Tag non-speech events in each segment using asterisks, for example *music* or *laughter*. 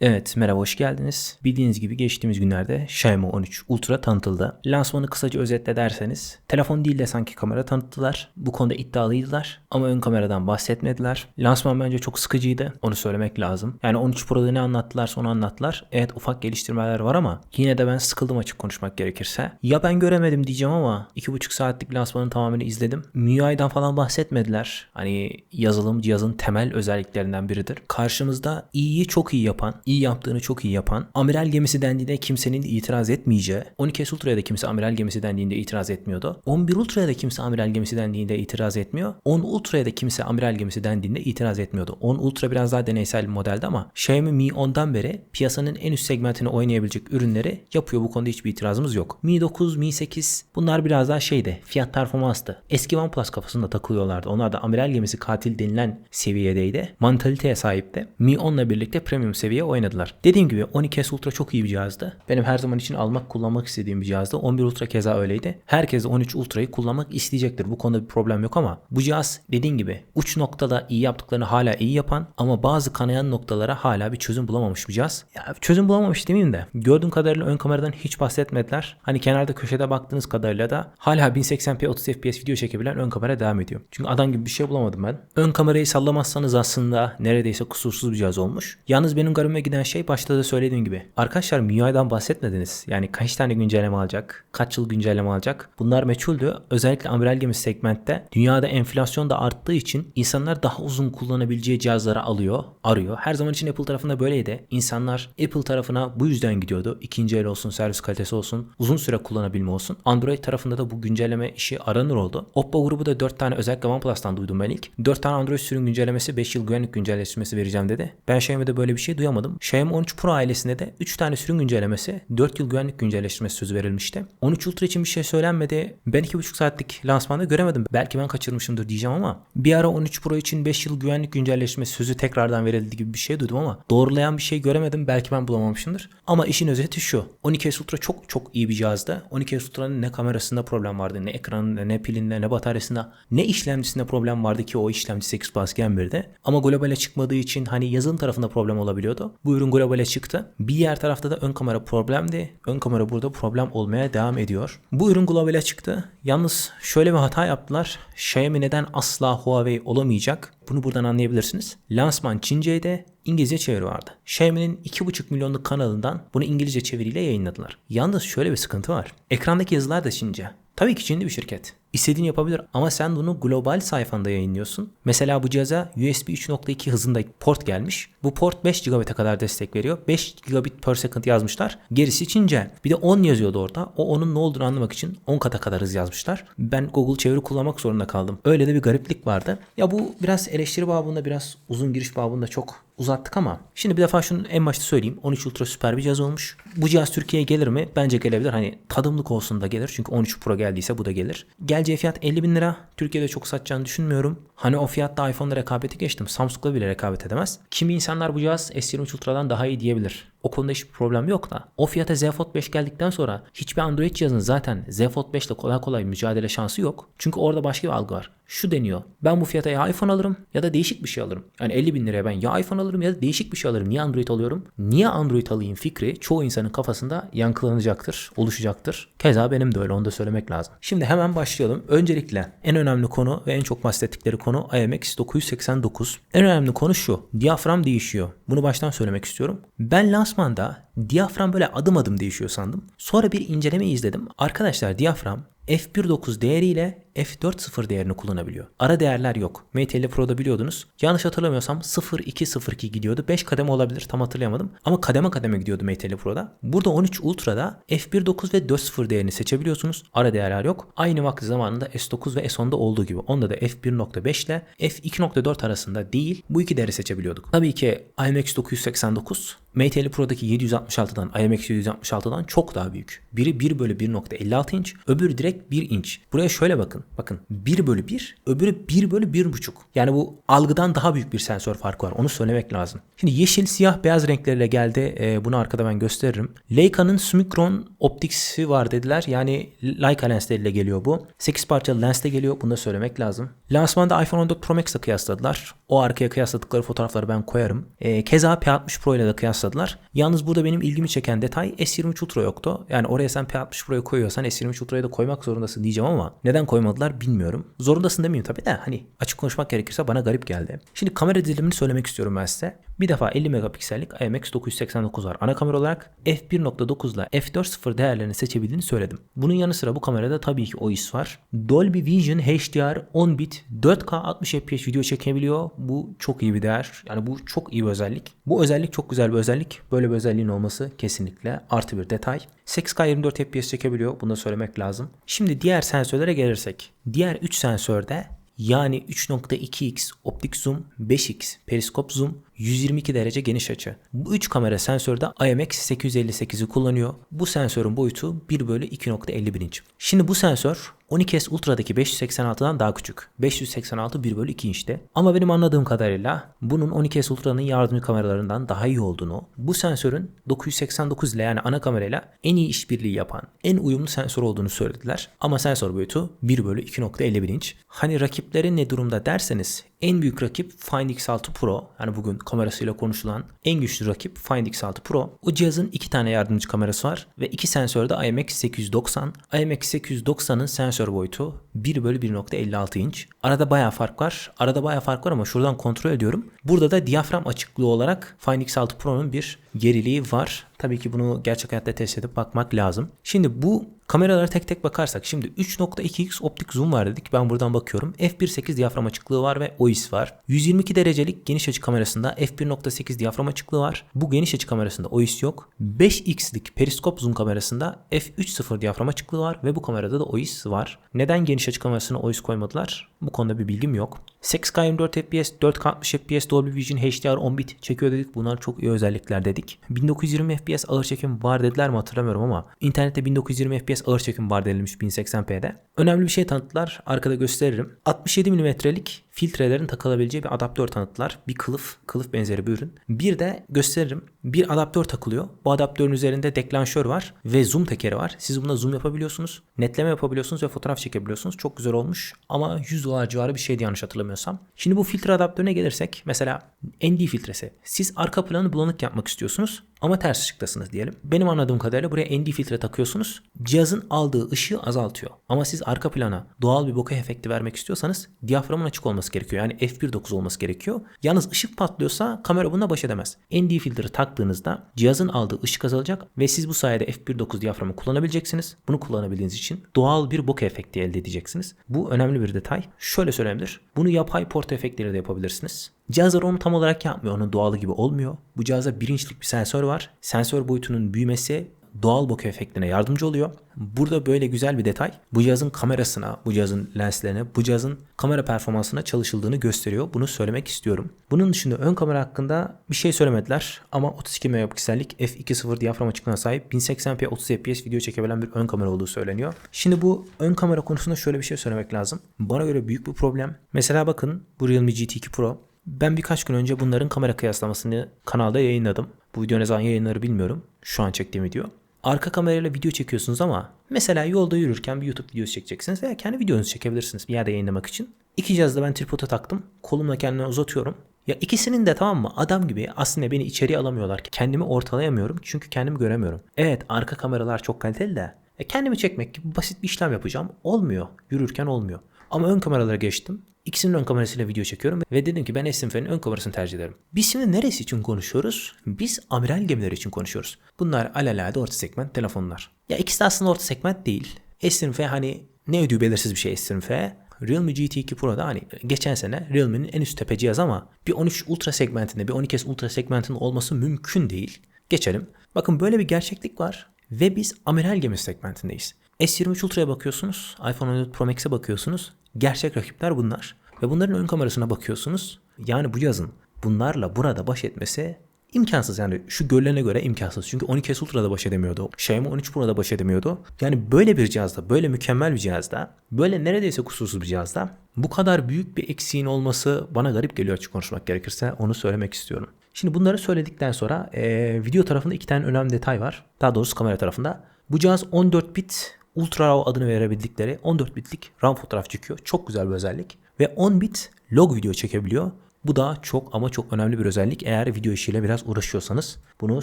Evet merhaba hoş geldiniz. Bildiğiniz gibi geçtiğimiz günlerde Xiaomi 13 Ultra tanıtıldı. Lansmanı kısaca özetle derseniz telefon değil de sanki kamera tanıttılar. Bu konuda iddialıydılar ama ön kameradan bahsetmediler. Lansman bence çok sıkıcıydı onu söylemek lazım. Yani 13 Pro'da ne anlattılarsa onu anlattılar. Evet ufak geliştirmeler var ama yine de ben sıkıldım açık konuşmak gerekirse. Ya ben göremedim diyeceğim ama 2,5 saatlik lansmanın tamamını izledim. MIUI'dan falan bahsetmediler. Hani yazılım cihazın temel özelliklerinden biridir. Karşımızda iyiyi çok iyi yapan, iyi yaptığını çok iyi yapan, amiral gemisi dendiğinde kimsenin itiraz etmeyeceği, 12S Ultra'ya da kimse amiral gemisi dendiğinde itiraz etmiyordu. 11 Ultra'ya da kimse amiral gemisi dendiğinde itiraz etmiyor. 10 Ultra'ya da kimse amiral gemisi dendiğinde itiraz etmiyordu. 10 Ultra biraz daha deneysel bir modeldi ama Xiaomi Mi 10'dan beri piyasanın en üst segmentini oynayabilecek ürünleri yapıyor. Bu konuda hiçbir itirazımız yok. Mi 9, Mi 8 bunlar biraz daha şeydi. Fiyat performanstı. Eski OnePlus kafasında takılıyorlardı. Onlar da amiral gemisi katil denilen seviyedeydi. Mantaliteye sahipti. Mi 10 ile birlikte premium seviye oynadılar. Dediğim gibi 12S Ultra çok iyi bir cihazdı. Benim her zaman için almak kullanmak istediğim bir cihazdı. 11 Ultra keza öyleydi. Herkes de 13 Ultra'yı kullanmak isteyecektir. Bu konuda bir problem yok ama bu cihaz dediğim gibi uç noktada iyi yaptıklarını hala iyi yapan ama bazı kanayan noktalara hala bir çözüm bulamamış bir cihaz. Ya çözüm bulamamış demeyeyim de gördüğüm kadarıyla ön kameradan hiç bahsetmediler. Hani kenarda köşede baktığınız kadarıyla da hala 1080p 30 fps video çekebilen ön kamera devam ediyor. Çünkü adam gibi bir şey bulamadım ben. Ön kamerayı sallamazsanız aslında neredeyse kusursuz bir cihaz olmuş. Yalnız benim garibime giden şey başta da söylediğim gibi. Arkadaşlar MIUI'dan bahsetmediniz. Yani kaç tane güncelleme alacak? Kaç yıl güncelleme alacak? Bunlar meçhuldü. Özellikle amiral gemisi segmentte dünyada enflasyon da arttığı için insanlar daha uzun kullanabileceği cihazları alıyor, arıyor. Her zaman için Apple tarafında böyleydi. İnsanlar Apple tarafına bu yüzden gidiyordu. İkinci el olsun, servis kalitesi olsun, uzun süre kullanabilme olsun. Android tarafında da bu güncelleme işi aranır oldu. Oppo grubu da 4 tane özellikle OnePlus'tan duydum ben ilk. 4 tane Android sürüm güncellemesi 5 yıl güvenlik güncelleşmesi vereceğim dedi. Ben Xiaomi'de böyle bir şey duyamadım. Xiaomi 13 Pro ailesinde de 3 tane sürüm güncellemesi 4 yıl güvenlik güncelleştirmesi sözü verilmişti. 13 Ultra için bir şey söylenmedi. Ben 2,5 saatlik lansmanda göremedim. Belki ben kaçırmışımdır diyeceğim ama bir ara 13 Pro için 5 yıl güvenlik güncelleştirmesi sözü tekrardan verildi gibi bir şey duydum ama doğrulayan bir şey göremedim. Belki ben bulamamışımdır. Ama işin özeti şu. 12S Ultra çok çok iyi bir cihazdı. 12S Ultra'nın ne kamerasında problem vardı, ne ekranında, ne pilinde, ne bataryasında, ne işlemcisinde problem vardı ki o işlemci 8 Plus Gen 1'de. Ama globale çıkmadığı için hani yazılım tarafında problem olabiliyordu. Bu ürün globale çıktı. Bir diğer tarafta da ön kamera problemdi. Ön kamera burada problem olmaya devam ediyor. Bu ürün globale çıktı. Yalnız şöyle bir hata yaptılar. Xiaomi neden asla Huawei olamayacak? Bunu buradan anlayabilirsiniz. Lansman Çince'de İngilizce çeviri vardı. Xiaomi'nin 2,5 milyonluk kanalından bunu İngilizce çeviriyle yayınladılar. Yalnız şöyle bir sıkıntı var. Ekrandaki yazılar da Çince. Tabii ki Çinli bir şirket. İstediğini yapabilir ama sen bunu global sayfanda yayınlıyorsun. Mesela bu cihaza USB 3.2 hızında port gelmiş. Bu port 5 GB'e kadar destek veriyor. 5 gigabit per second yazmışlar. Gerisi Çince. Bir de 10 yazıyordu orada. O onun ne olduğunu anlamak için 10 kata kadar hız yazmışlar. Ben Google çeviri kullanmak zorunda kaldım. Öyle de bir gariplik vardı. Ya bu biraz eleştiri babında biraz uzun giriş babında çok uzattık ama şimdi bir defa şunu en başta söyleyeyim. 13 Ultra süper bir cihaz olmuş. Bu cihaz Türkiye'ye gelir mi? Bence gelebilir. Hani tadımlık olsun da gelir. Çünkü 13 Pro geldiyse bu da gelir. Geleceği fiyat 50 bin lira. Türkiye'de çok satacağını düşünmüyorum. Hani o fiyatta iPhone'la rekabeti geçtim. Samsung'la bile rekabet edemez. Kimi insanlar bu cihaz S23 Ultra'dan daha iyi diyebilir. O konuda hiçbir problem yok da. O fiyata Z Fold 5 geldikten sonra hiçbir Android cihazın zaten Z Fold 5 ile kolay kolay mücadele şansı yok. Çünkü orada başka bir algı var. Şu deniyor. Ben bu fiyata ya iPhone alırım ya da değişik bir şey alırım. Yani 50 bin liraya ben ya iPhone alırım ya da değişik bir şey alırım. Niye Android alıyorum? Niye Android alayım fikri çoğu insanın kafasında yankılanacaktır, oluşacaktır. Keza benim de öyle onu da söylemek lazım. Şimdi hemen başlayalım. Öncelikle en önemli konu ve en çok bahsettikleri konu IMX 989. En önemli konu şu. Diyafram değişiyor. Bunu baştan söylemek istiyorum. Ben lansmanda diyafram böyle adım adım değişiyor sandım. Sonra bir inceleme izledim. Arkadaşlar diyafram f1.9 değeriyle f4.0 değerini kullanabiliyor. Ara değerler yok. 50 Pro'da biliyordunuz. Yanlış hatırlamıyorsam 0.2.02 gidiyordu. 5 kademe olabilir tam hatırlayamadım. Ama kademe kademe gidiyordu 50 Pro'da. Burada 13 Ultra'da f1.9 ve 4.0 değerini seçebiliyorsunuz. Ara değerler yok. Aynı vakti zamanında S9 ve S10'da olduğu gibi. Onda da f1.5 ile f2.4 arasında değil bu iki değeri seçebiliyorduk. Tabii ki IMX 989 50 Pro'daki 766'dan IMX 766'dan çok daha büyük. Biri 1 bölü 1.56 inç, öbürü direkt Evet 1 inç. Buraya şöyle bakın. Bakın 1 bölü 1 öbürü 1 bölü 1,5. Yani bu algıdan daha büyük bir sensör farkı var. Onu söylemek lazım. Şimdi yeşil, siyah, beyaz renkleriyle geldi. Ee, bunu arkada ben gösteririm. Leica'nın Smicron Optics'i var dediler. Yani Leica lensleriyle geliyor bu. 8 parçalı lensle geliyor. Bunu da söylemek lazım. Lansmanda iPhone 14 Pro Max'la kıyasladılar. O arkaya kıyasladıkları fotoğrafları ben koyarım. Ee, keza P60 Pro ile de kıyasladılar. Yalnız burada benim ilgimi çeken detay S23 Ultra yoktu. Yani oraya sen P60 Pro'yu koyuyorsan S23 Ultra'yı da koymak zorundasın diyeceğim ama neden koymadılar bilmiyorum. Zorundasın demeyeyim tabii de hani açık konuşmak gerekirse bana garip geldi. Şimdi kamera dizilimini söylemek istiyorum ben size. Bir defa 50 megapiksellik IMX989 var ana kamera olarak. f1.9 ile f4.0 değerlerini seçebildiğini söyledim. Bunun yanı sıra bu kamerada tabii ki OIS var. Dolby Vision HDR 10 bit 4K 60 fps video çekebiliyor. Bu çok iyi bir değer. Yani bu çok iyi bir özellik. Bu özellik çok güzel bir özellik. Böyle bir özelliğin olması kesinlikle artı bir detay. 8K 24 fps çekebiliyor. Bunu da söylemek lazım. Şimdi diğer sensörlere gelirsek. Diğer 3 sensörde yani 3.2x optik zoom, 5x periskop zoom, 122 derece geniş açı. Bu 3 kamera sensörde IMX858'i kullanıyor. Bu sensörün boyutu 1 bölü 2.51 inç. Şimdi bu sensör 12S Ultra'daki 586'dan daha küçük. 586 1 bölü 2 inçte. Ama benim anladığım kadarıyla bunun 12S Ultra'nın yardımcı kameralarından daha iyi olduğunu, bu sensörün 989 ile yani ana kamerayla en iyi işbirliği yapan, en uyumlu sensör olduğunu söylediler. Ama sensör boyutu 1 bölü 2.51 inç. Hani rakipleri ne durumda derseniz en büyük rakip Find X6 Pro. Yani bugün kamerasıyla konuşulan en güçlü rakip Find X6 Pro. O cihazın iki tane yardımcı kamerası var ve iki sensörde IMX890. IMX890'ın sensör boyutu 1 bölü 1.56 inç. Arada bayağı fark var. Arada bayağı fark var ama şuradan kontrol ediyorum. Burada da diyafram açıklığı olarak Find X6 Pro'nun bir geriliği var. Tabii ki bunu gerçek hayatta test edip bakmak lazım. Şimdi bu kameralara tek tek bakarsak şimdi 3.2x optik zoom var dedik. Ben buradan bakıyorum. f1.8 diyafram açıklığı var ve OIS var. 122 derecelik geniş açı kamerasında f1.8 diyafram açıklığı var. Bu geniş açı kamerasında OIS yok. 5x'lik periskop zoom kamerasında f3.0 diyafram açıklığı var ve bu kamerada da OIS var. Neden geniş açı kamerasına OIS koymadılar? Bu konuda bir bilgim yok. 8K 24 FPS, 4K 60 FPS, Dolby Vision HDR 10 bit çekiyor dedik. Bunlar çok iyi özellikler dedik. 1920 FPS ağır çekim var dediler mi hatırlamıyorum ama internette 1920 FPS ağır çekim var denilmiş 1080p'de. Önemli bir şey tanıttılar. Arkada gösteririm. 67 mm'lik filtrelerin takılabileceği bir adaptör tanıttılar. Bir kılıf, kılıf benzeri bir ürün. Bir de gösteririm. Bir adaptör takılıyor. Bu adaptörün üzerinde deklanşör var ve zoom tekeri var. Siz buna zoom yapabiliyorsunuz. Netleme yapabiliyorsunuz ve fotoğraf çekebiliyorsunuz. Çok güzel olmuş. Ama 100 dolar civarı bir şeydi yanlış hatırlamıyorsam. Şimdi bu filtre adaptörüne gelirsek mesela ND filtresi. Siz arka planı bulanık yapmak istiyorsunuz ama ters ışıktasınız diyelim. Benim anladığım kadarıyla buraya ND filtre takıyorsunuz. Cihazın aldığı ışığı azaltıyor. Ama siz arka plana doğal bir bokeh efekti vermek istiyorsanız diyaframın açık olması gerekiyor. Yani f1.9 olması gerekiyor. Yalnız ışık patlıyorsa kamera buna baş edemez. ND filtre taktığınızda cihazın aldığı ışık azalacak ve siz bu sayede f1.9 diyaframı kullanabileceksiniz. Bunu kullanabildiğiniz için doğal bir bokeh efekti elde edeceksiniz. Bu önemli bir detay. Şöyle söylenebilir. Bunu yapay porta efektleri de yapabilirsiniz. Cihazlar onu tam olarak yapmıyor. Onun doğalı gibi olmuyor. Bu cihazda bir inçlik bir sensör var. Sensör boyutunun büyümesi doğal bokeh efektine yardımcı oluyor. Burada böyle güzel bir detay bu cihazın kamerasına, bu cihazın lenslerine, bu cihazın kamera performansına çalışıldığını gösteriyor. Bunu söylemek istiyorum. Bunun dışında ön kamera hakkında bir şey söylemediler ama 32 megapiksellik f2.0 diyafram açıklığına sahip 1080p 30 fps video çekebilen bir ön kamera olduğu söyleniyor. Şimdi bu ön kamera konusunda şöyle bir şey söylemek lazım. Bana göre büyük bir problem. Mesela bakın bu Realme GT2 Pro ben birkaç gün önce bunların kamera kıyaslamasını kanalda yayınladım. Bu video ne zaman yayınları bilmiyorum. Şu an çektiğim video. Arka kamerayla video çekiyorsunuz ama mesela yolda yürürken bir YouTube videosu çekeceksiniz veya kendi videonuzu çekebilirsiniz bir yerde yayınlamak için. İki cihazda ben tripoda taktım. Kolumla kendimi uzatıyorum. Ya ikisinin de tamam mı adam gibi aslında beni içeriye alamıyorlar. Kendimi ortalayamıyorum çünkü kendimi göremiyorum. Evet arka kameralar çok kaliteli de e kendimi çekmek gibi basit bir işlem yapacağım. Olmuyor. Yürürken olmuyor. Ama ön kameralara geçtim. İkisinin ön kamerasıyla video çekiyorum ve dedim ki ben S20'nin ön kamerasını tercih ederim. Biz şimdi neresi için konuşuyoruz? Biz amiral gemileri için konuşuyoruz. Bunlar alalade orta segment telefonlar. Ya ikisi de aslında orta segment değil. S20 hani ne ödüğü belirsiz bir şey S20. Realme GT2 Pro'da hani geçen sene Realme'nin en üst tepe cihaz ama bir 13 Ultra segmentinde bir 12S Ultra segmentinde olması mümkün değil. Geçelim. Bakın böyle bir gerçeklik var ve biz amiral gemi segmentindeyiz. S23 Ultra'ya bakıyorsunuz, iPhone 14 Pro Max'e bakıyorsunuz. Gerçek rakipler bunlar. Ve bunların ön kamerasına bakıyorsunuz. Yani bu yazın bunlarla burada baş etmesi imkansız yani şu görülene göre imkansız. Çünkü 12S Ultra'da baş edemiyordu. Xiaomi 13 Pro'da baş edemiyordu. Yani böyle bir cihazda, böyle mükemmel bir cihazda, böyle neredeyse kusursuz bir cihazda bu kadar büyük bir eksiğin olması bana garip geliyor açık konuşmak gerekirse. Onu söylemek istiyorum. Şimdi bunları söyledikten sonra e, video tarafında iki tane önemli detay var. Daha doğrusu kamera tarafında. Bu cihaz 14 bit Ultra RAW adını verebildikleri 14 bitlik RAM fotoğraf çekiyor. Çok güzel bir özellik. Ve 10 bit log video çekebiliyor. Bu da çok ama çok önemli bir özellik. Eğer video işiyle biraz uğraşıyorsanız bunu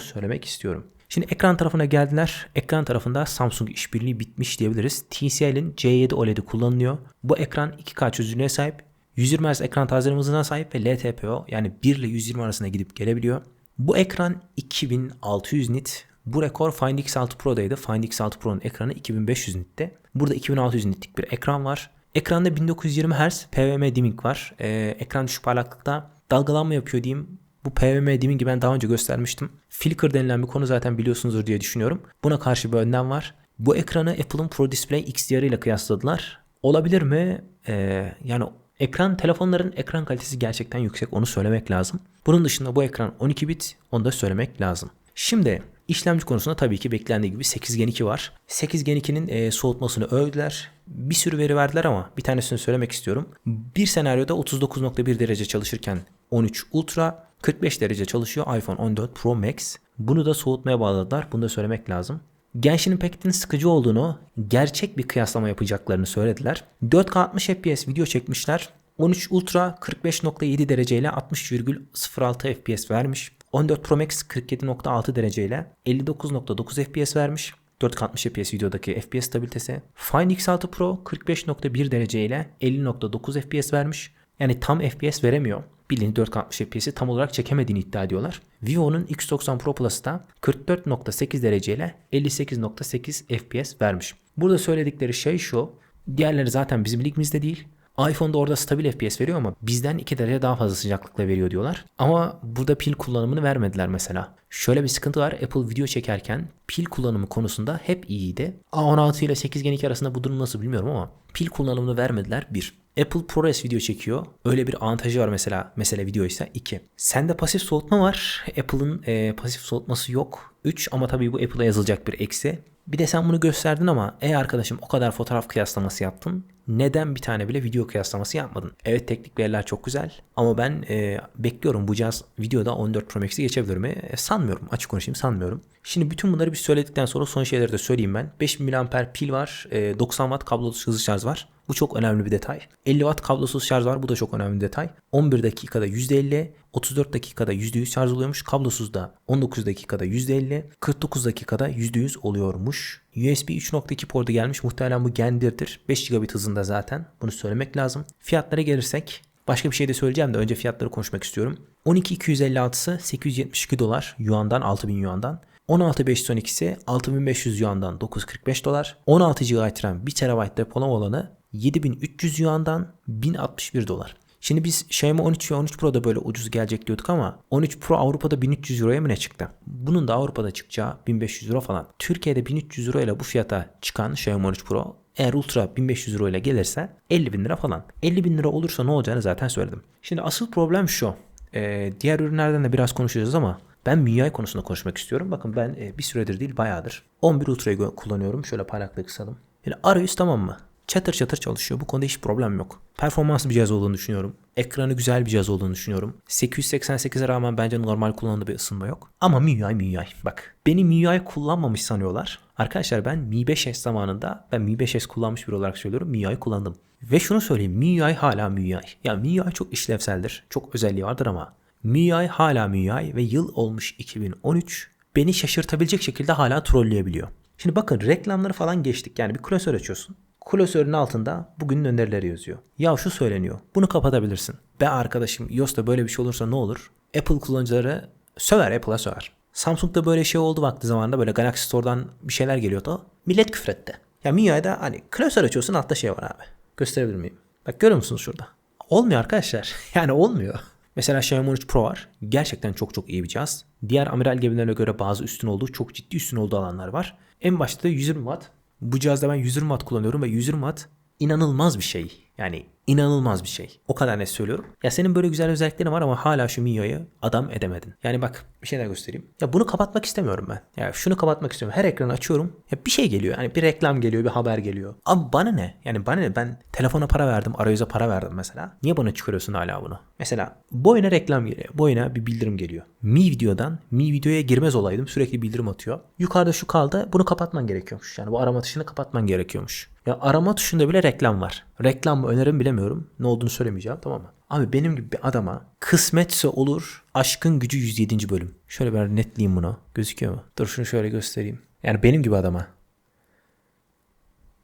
söylemek istiyorum. Şimdi ekran tarafına geldiler. Ekran tarafında Samsung işbirliği bitmiş diyebiliriz. TCL'in C7 OLED'i kullanılıyor. Bu ekran 2K çözünürlüğe sahip. 120 Hz ekran tazeleme hızına sahip ve LTPO yani 1 ile 120 arasında gidip gelebiliyor. Bu ekran 2600 nit. Bu rekor Find X6 Pro'daydı. Find X6 Pro'nun ekranı 2500 nitte. Burada 2600 nitlik bir ekran var. Ekranda 1920 Hz PWM dimming var. Ee, ekran düşük parlaklıkta dalgalanma yapıyor diyeyim. Bu PWM dimmingi ben daha önce göstermiştim. Flicker denilen bir konu zaten biliyorsunuzdur diye düşünüyorum. Buna karşı bir önlem var. Bu ekranı Apple'ın Pro Display XDR ile kıyasladılar. Olabilir mi? Ee, yani ekran telefonların ekran kalitesi gerçekten yüksek onu söylemek lazım. Bunun dışında bu ekran 12 bit onu da söylemek lazım. Şimdi işlemci konusunda tabii ki beklendiği gibi 8 Gen 2 var. 8 Gen 2'nin e, soğutmasını övdüler. Bir sürü veri verdiler ama bir tanesini söylemek istiyorum. Bir senaryoda 39.1 derece çalışırken 13 Ultra 45 derece çalışıyor iPhone 14 Pro Max. Bunu da soğutmaya bağladılar. Bunu da söylemek lazım. Genshin Impact'in sıkıcı olduğunu, gerçek bir kıyaslama yapacaklarını söylediler. 4K 60 FPS video çekmişler. 13 Ultra 45.7 dereceyle 60,06 FPS vermiş. 14 Pro Max 47.6 dereceyle 59.9 FPS vermiş. 460 FPS videodaki FPS stabilitesi. Find X6 Pro 45.1 dereceyle 50.9 FPS vermiş. Yani tam FPS veremiyor. Bildiğin 460 FPS'i tam olarak çekemediğini iddia ediyorlar. Vivo'nun X90 Pro Plus'ta 44.8 dereceyle 58.8 FPS vermiş. Burada söyledikleri şey şu. Diğerleri zaten bizim ligimizde değil. iPhone'da orada stabil FPS veriyor ama bizden 2 derece daha fazla sıcaklıkla veriyor diyorlar. Ama burada pil kullanımını vermediler mesela. Şöyle bir sıkıntı var. Apple video çekerken pil kullanımı konusunda hep iyiydi. A16 ile 8 Gen 2 arasında bu durum nasıl bilmiyorum ama pil kullanımını vermediler. 1. Apple ProRes video çekiyor. Öyle bir avantajı var mesela. Mesela video ise 2. Sende pasif soğutma var. Apple'ın e, pasif soğutması yok. 3 ama tabii bu Apple'a yazılacak bir eksi. Bir de sen bunu gösterdin ama ey arkadaşım o kadar fotoğraf kıyaslaması yaptın. Neden bir tane bile video kıyaslaması yapmadın? Evet teknik veriler çok güzel ama ben e, bekliyorum bu cihaz videoda 14 Pro Max'i geçebilir mi? E, sanmıyorum açık konuşayım sanmıyorum. Şimdi bütün bunları bir söyledikten sonra son şeyleri de söyleyeyim ben. 5000 mAh pil var, e, 90 Watt kablosuz hızlı şarj var. Bu çok önemli bir detay. 50 Watt kablosuz şarj var. Bu da çok önemli bir detay. 11 dakikada %50, 34 dakikada %100 şarj oluyormuş. Kablosuz da 19 dakikada %50, 49 dakikada %100 oluyormuş. USB 3.2 portu gelmiş. Muhtemelen bu gendirdir. 5 GB hızında zaten. Bunu söylemek lazım. Fiyatlara gelirsek Başka bir şey de söyleyeceğim de önce fiyatları konuşmak istiyorum. 12256'sı 872 dolar. Yuan'dan 6000 Yuan'dan. 16512'si 6500 Yuan'dan 945 dolar. 16 GB RAM 1 TB depolama olanı 7300 Yuan'dan 1061 dolar. Şimdi biz Xiaomi 13 ve 13 Pro'da böyle ucuz gelecek diyorduk ama 13 Pro Avrupa'da 1300 Euro'ya mı ne çıktı? Bunun da Avrupa'da çıkacağı 1500 Euro falan. Türkiye'de 1300 Euro ile bu fiyata çıkan Xiaomi 13 Pro eğer Ultra 1500 Euro ile gelirse 50 bin lira falan. 50 bin lira olursa ne olacağını zaten söyledim. Şimdi asıl problem şu. Ee, diğer ürünlerden de biraz konuşacağız ama ben MIUI konusunda konuşmak istiyorum. Bakın ben e, bir süredir değil bayağıdır 11 Ultra'yı kullanıyorum. Şöyle parlaklığı kısalım. Yani arayüz tamam mı? Çatır çatır çalışıyor. Bu konuda hiç problem yok. Performanslı bir cihaz olduğunu düşünüyorum. Ekranı güzel bir cihaz olduğunu düşünüyorum. 888'e rağmen bence normal kullanımda bir ısınma yok. Ama MIUI MIUI. Bak beni MIUI kullanmamış sanıyorlar. Arkadaşlar ben Mi 5S zamanında ben Mi 5S kullanmış bir olarak söylüyorum. MIUI kullandım. Ve şunu söyleyeyim MIUI hala MIUI. Ya MIUI çok işlevseldir. Çok özelliği vardır ama MIUI hala MIUI ve yıl olmuş 2013 beni şaşırtabilecek şekilde hala trolleyebiliyor. Şimdi bakın reklamları falan geçtik. Yani bir klasör açıyorsun. Klasörün altında bugünün önerileri yazıyor. Ya şu söyleniyor. Bunu kapatabilirsin. Be arkadaşım iOS'ta böyle bir şey olursa ne olur? Apple kullanıcıları söver Apple'a söver. Samsung'da böyle şey oldu vakti zamanında böyle Galaxy Store'dan bir şeyler geliyordu. Millet küfretti. Ya MIUI'da hani klasör açıyorsun altta şey var abi. Gösterebilir miyim? Bak görüyor musunuz şurada? Olmuyor arkadaşlar. *laughs* Yani olmuyor. Mesela Xiaomi 13 Pro var. Gerçekten çok çok iyi bir cihaz. Diğer amiral gemilerine göre bazı üstün olduğu, çok ciddi üstün olduğu alanlar var. En başta 120 Watt. Bu cihazda ben 120 Watt kullanıyorum ve 120 Watt inanılmaz bir şey. Yani inanılmaz bir şey. O kadar net söylüyorum. Ya senin böyle güzel özelliklerin var ama hala şu Mio'yu adam edemedin. Yani bak bir şey daha göstereyim. Ya bunu kapatmak istemiyorum ben. Ya şunu kapatmak istiyorum. Her ekranı açıyorum. Ya bir şey geliyor. Yani bir reklam geliyor, bir haber geliyor. Ama bana ne? Yani bana ne? Ben telefona para verdim, arayüze para verdim mesela. Niye bana çıkarıyorsun hala bunu? Mesela boyuna reklam geliyor. Boyuna bir bildirim geliyor. Mi videodan Mi videoya girmez olaydım. Sürekli bildirim atıyor. Yukarıda şu kaldı. Bunu kapatman gerekiyormuş. Yani bu arama tuşunu kapatman gerekiyormuş. Ya arama tuşunda bile reklam var. Reklam önerim bilemiyorum. Ne olduğunu söylemeyeceğim tamam mı? Abi benim gibi bir adama kısmetse olur aşkın gücü 107. bölüm. Şöyle ben netleyeyim bunu. Gözüküyor mu? Dur şunu şöyle göstereyim. Yani benim gibi adama.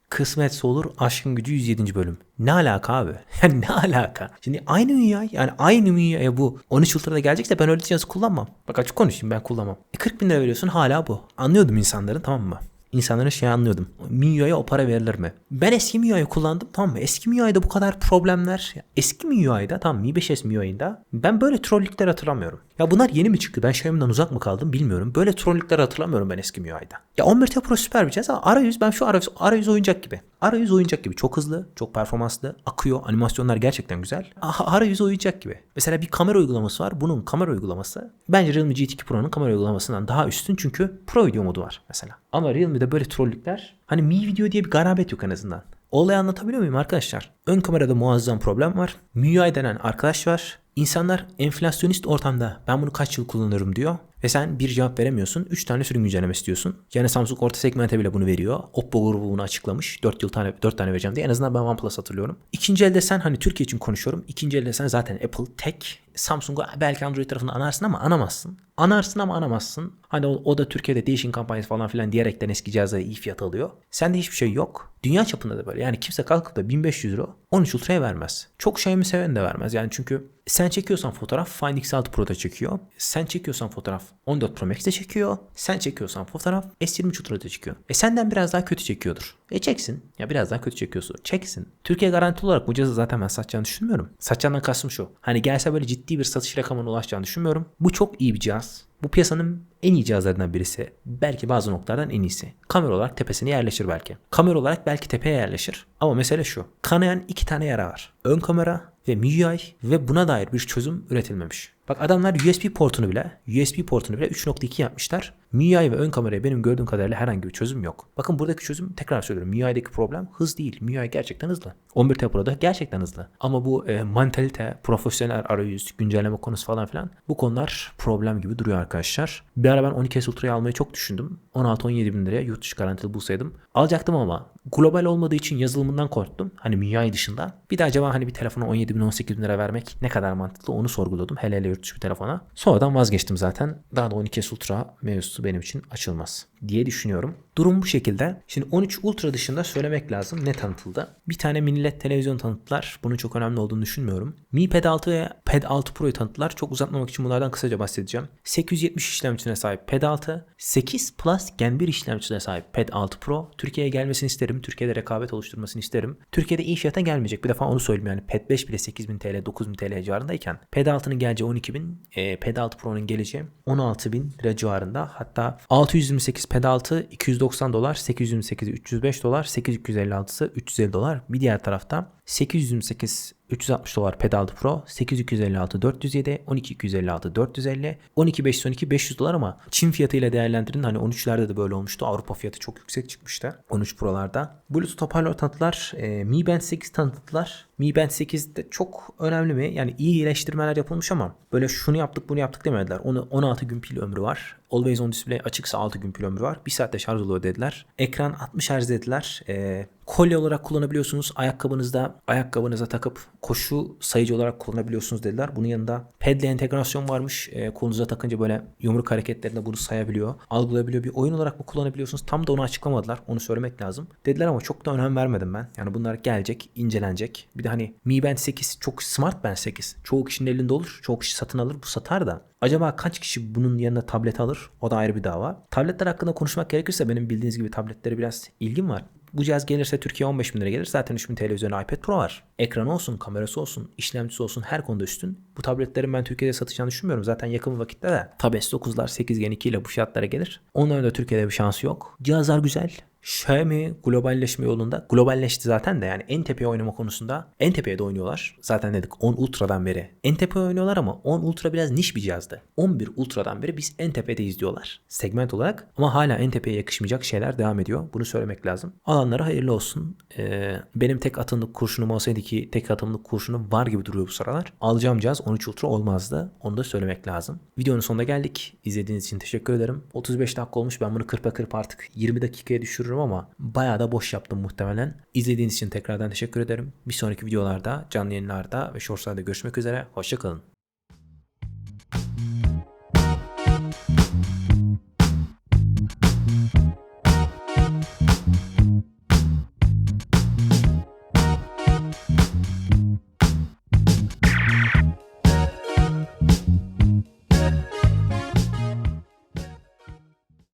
Kısmetse olur aşkın gücü 107. bölüm. Ne alaka abi? *laughs* Ne alaka? Şimdi aynı dünya yani aynı dünya bu 13 Ultra'da gelecekse ben öyle cihazı kullanmam. Bak açık konuşayım ben kullanmam. E 40 bin lira veriyorsun hala bu. Anlıyordum insanların tamam mı? İnsanların şey anlıyordum. MIUI'ye o para verilir mi? Ben eski MIUI'yi kullandım tamam mı? Eski MIUI'de bu kadar problemler. Eski MIUI'da tamam Mi 5S MIUI'da ben böyle trollükler hatırlamıyorum. Ya bunlar yeni mi çıktı? Ben Xiaomi'den uzak mı kaldım bilmiyorum. Böyle trollükler hatırlamıyorum ben eski MIUI'da. Ya 11T Pro süper bir cihaz ama arayüz ben şu arayüz, arayüz oyuncak gibi. Arayüz oyuncak gibi. Çok hızlı, çok performanslı, akıyor. Animasyonlar gerçekten güzel. Arayüz oyuncak gibi. Mesela bir kamera uygulaması var. Bunun kamera uygulaması bence Realme GT2 Pro'nun kamera uygulamasından daha üstün çünkü Pro video modu var mesela. Ama Realme'de böyle trollükler hani Mi Video diye bir garabet yok en azından. Olayı anlatabiliyor muyum arkadaşlar? Ön kamerada muazzam problem var. MIUI denen arkadaş var. İnsanlar enflasyonist ortamda ben bunu kaç yıl kullanırım diyor. Ve sen bir cevap veremiyorsun. 3 tane sürüm güncelleme istiyorsun. Yani Samsung orta segmente bile bunu veriyor. Oppo grubu bunu açıklamış. 4 yıl tane 4 tane vereceğim diye. En azından ben OnePlus hatırlıyorum. İkinci elde sen hani Türkiye için konuşuyorum. İkinci elde sen zaten Apple Tech Samsung'u belki Android tarafında anarsın ama anamazsın. Anarsın ama anamazsın. Hani o, o da Türkiye'de değişim kampanyası falan filan diyerekten eski cihazlara iyi fiyat alıyor. Sende hiçbir şey yok. Dünya çapında da böyle. Yani kimse kalkıp da 1500 euro 13 Ultra'ya vermez. Çok Xiaomi seven de vermez. Yani çünkü sen çekiyorsan fotoğraf Find X6 Pro'da çekiyor. Sen çekiyorsan fotoğraf 14 Pro Max'te çekiyor. Sen çekiyorsan fotoğraf S23 Ultra'da çekiyor. E senden biraz daha kötü çekiyordur. E çeksin. Ya biraz daha kötü çekiyorsun. Çeksin. Türkiye garanti olarak bu cihazı zaten ben satacağını düşünmüyorum. Satacağından kastım şu. Hani gelse böyle ciddi bir satış rakamına ulaşacağını düşünmüyorum. Bu çok iyi bir cihaz. Bu piyasanın en iyi cihazlarından birisi. Belki bazı noktalardan en iyisi. Kamera olarak tepesine yerleşir belki. Kamera olarak belki tepeye yerleşir. Ama mesele şu. Kanayan iki tane yara var. Ön kamera ve MIUI ve buna dair bir çözüm üretilmemiş. Bak adamlar USB portunu bile USB portunu bile 3.2 yapmışlar. MIUI ve ön kameraya benim gördüğüm kadarıyla herhangi bir çözüm yok. Bakın buradaki çözüm tekrar söylüyorum. MIUI'deki problem hız değil. MIUI gerçekten hızlı. 11T Pro'da gerçekten hızlı. Ama bu e, mantalite, profesyonel arayüz, güncelleme konusu falan filan bu konular problem gibi duruyor arkadaşlar. Bir ara ben 12S Ultra'yı almayı çok düşündüm. 16-17 bin liraya yurt dışı garantili bulsaydım. Alacaktım ama global olmadığı için yazılımından korktum. Hani MIUI dışında. Bir de acaba hani bir telefona 17 bin 18 bin lira vermek ne kadar mantıklı onu sorguladım. Hele hele yurt dışı bir telefona. Sonradan vazgeçtim zaten. Daha da 12S Ultra mevzusu benim için açılmaz diye düşünüyorum. Durum bu şekilde. Şimdi 13 Ultra dışında söylemek lazım ne tanıtıldı. Bir tane mini LED televizyon tanıttılar. Bunun çok önemli olduğunu düşünmüyorum. Mi Pad 6 ve Pad 6 Pro'yu tanıttılar. Çok uzatmamak için bunlardan kısaca bahsedeceğim. 870 işlemcisine sahip Pad 6, 8 Plus Gen 1 işlemcisine sahip Pad 6 Pro. Türkiye'ye gelmesini isterim. Türkiye'de rekabet oluşturmasını isterim. Türkiye'de iyi fiyata gelmeyecek. Bir defa onu söyleyeyim yani Pad 5 bile 8000 TL, 9000 TL civarındayken Pad 6'nın geleceği 12000, e, Pad 6 Pro'nun geleceği 16000 lira civarında. Hatta 628 Pad 6 290 dolar, 828 305 dolar, 8256'sı 350 dolar. Bir diğer tarafta 828 360 dolar pedaldı Pro, 8256 407, 12256 450, 12512 500 dolar ama Çin fiyatıyla değerlendirin hani 13'lerde de böyle olmuştu. Avrupa fiyatı çok yüksek çıkmıştı 13 Pro'larda. Bluetooth hoparlör tanıttılar. E, Mi Band 8 tanıttılar. Mi Band 8'de çok önemli mi? Yani iyi iyileştirmeler yapılmış ama böyle şunu yaptık bunu yaptık demediler. Onu 16 gün pil ömrü var. Always on display açıksa 6 gün pil ömrü var. 1 saatte şarj oluyor dediler. Ekran 60 Hz dediler. E, kolye olarak kullanabiliyorsunuz. Ayakkabınızda ayakkabınıza takıp koşu sayıcı olarak kullanabiliyorsunuz dediler. Bunun yanında pedle entegrasyon varmış. E, kolunuza takınca böyle yumruk hareketlerinde bunu sayabiliyor. Algılayabiliyor. Bir oyun olarak mı kullanabiliyorsunuz? Tam da onu açıklamadılar. Onu söylemek lazım. Dediler ama çok da önem vermedim ben. Yani bunlar gelecek, incelenecek. Bir de hani Mi Band 8 çok smart Band 8. Çoğu kişinin elinde olur. Çoğu kişi satın alır. Bu satar da. Acaba kaç kişi bunun yanına tablet alır? O da ayrı bir dava. Tabletler hakkında konuşmak gerekirse benim bildiğiniz gibi tabletlere biraz ilgim var. Bu cihaz gelirse Türkiye 15 bin lira gelir. Zaten 3000 TL üzerine iPad Pro var. Ekranı olsun, kamerası olsun, işlemcisi olsun her konuda üstün. Bu tabletlerin ben Türkiye'de satacağını düşünmüyorum. Zaten yakın vakitte de Tab S9'lar 8 Gen 2 ile bu fiyatlara gelir. Onların da Türkiye'de bir şansı yok. Cihazlar güzel. Xiaomi globalleşme yolunda globalleşti zaten de yani en tepeye oynama konusunda en tepeye de oynuyorlar. Zaten dedik 10 Ultra'dan beri en tepeye oynuyorlar ama 10 Ultra biraz niş bir cihazdı. 11 Ultra'dan beri biz en tepedeyiz diyorlar. Segment olarak ama hala en tepeye yakışmayacak şeyler devam ediyor. Bunu söylemek lazım. Alanlara hayırlı olsun. Ee, benim tek atımlık kurşunum olsaydı ki tek atımlık kurşunum var gibi duruyor bu sıralar. Alacağım cihaz 13 Ultra olmazdı. Onu da söylemek lazım. Videonun sonuna geldik. İzlediğiniz için teşekkür ederim. 35 dakika olmuş. Ben bunu kırpa kırp artık 20 dakikaya düşürürüm ama bayağı da boş yaptım muhtemelen. İzlediğiniz için tekrardan teşekkür ederim. Bir sonraki videolarda, canlı yayınlarda ve shortslarda görüşmek üzere. Hoşçakalın.